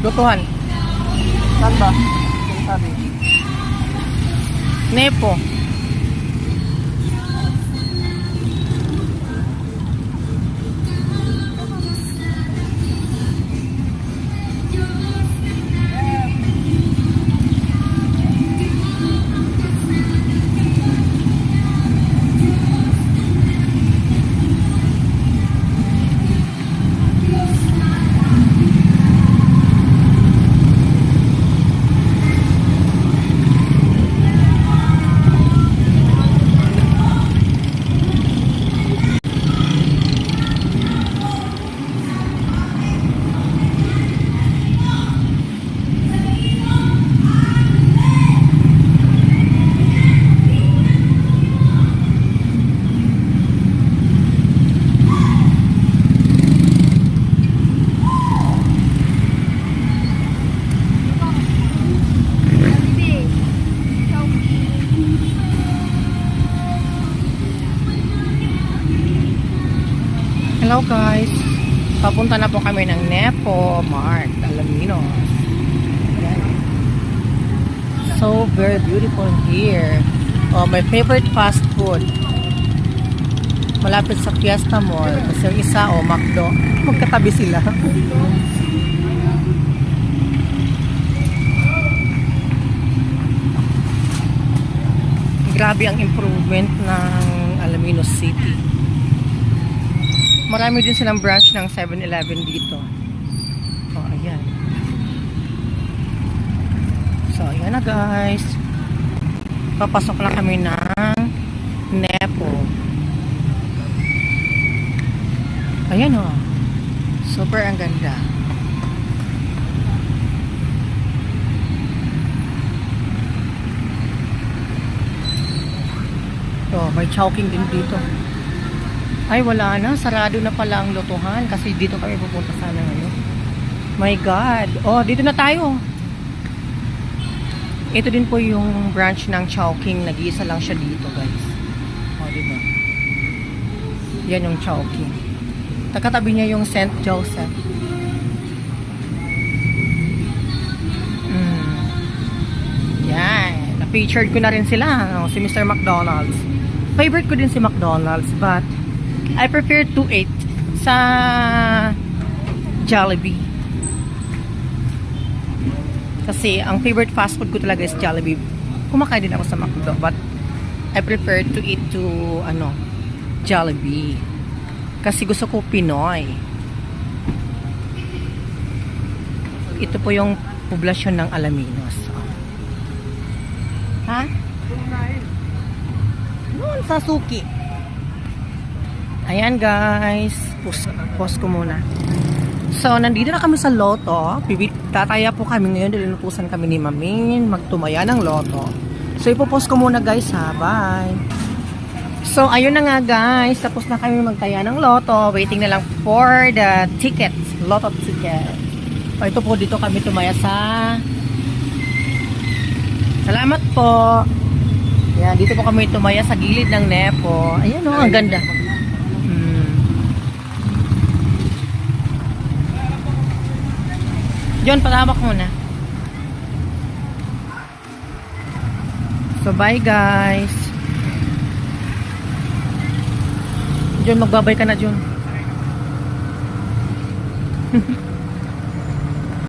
Lutuhan. Saan ba? Saan sabi? Nepo. Hello guys. Papunta na po kami ng Nepo Mart, Alaminos. So very beautiful here. Oh, my favorite fast food. Malapit sa Fiesta Mall. Kasi yung isa, oh, McDo. Magkatabi sila. Grabe ang improvement ng Alaminos City. Marami din silang branch ng 7-Eleven dito. Oh, ayan. So, ayan na guys. Papasok na kami ng Nepo. Ayan oh. Super ang ganda. Oh, may chowking din dito. Ay, wala na. Sarado na pala ang lotohan kasi dito kami pupunta sana ngayon. My God. Oh, dito na tayo. Ito din po yung branch ng Chowking. Nag-iisa lang siya dito, guys. Oh, di ba? Yan yung Chowking. Takatabi niya yung St. Joseph. Mm. Yan. Na-featured ko na rin sila. ano, si Mr. McDonald's. Favorite ko din si McDonald's, but I prefer to eat sa Jollibee. Kasi ang favorite fast food ko talaga is Jollibee. Kumakain din ako sa McDo, but I prefer to eat to ano, Jollibee. Kasi gusto ko Pinoy. Ito po yung poblasyon ng Alaminos. Ha? Noon sa Suki. Ayan guys, pause, pause ko muna. So, nandito na kami sa Loto. Tataya po kami ngayon dahil inutusan kami ni Mamin magtumaya ng Loto. So, ipopost ko muna guys ha. Bye! So, ayun na nga guys. Tapos na kami magtaya ng Loto. Waiting na lang for the tickets. Loto ticket. O, ito po dito kami tumaya sa... Salamat po! Yan, dito po kami tumaya sa gilid ng Nepo. Ayan o, ang ganda. John, patawak muna. So, bye guys. John, magbabay ka na, John.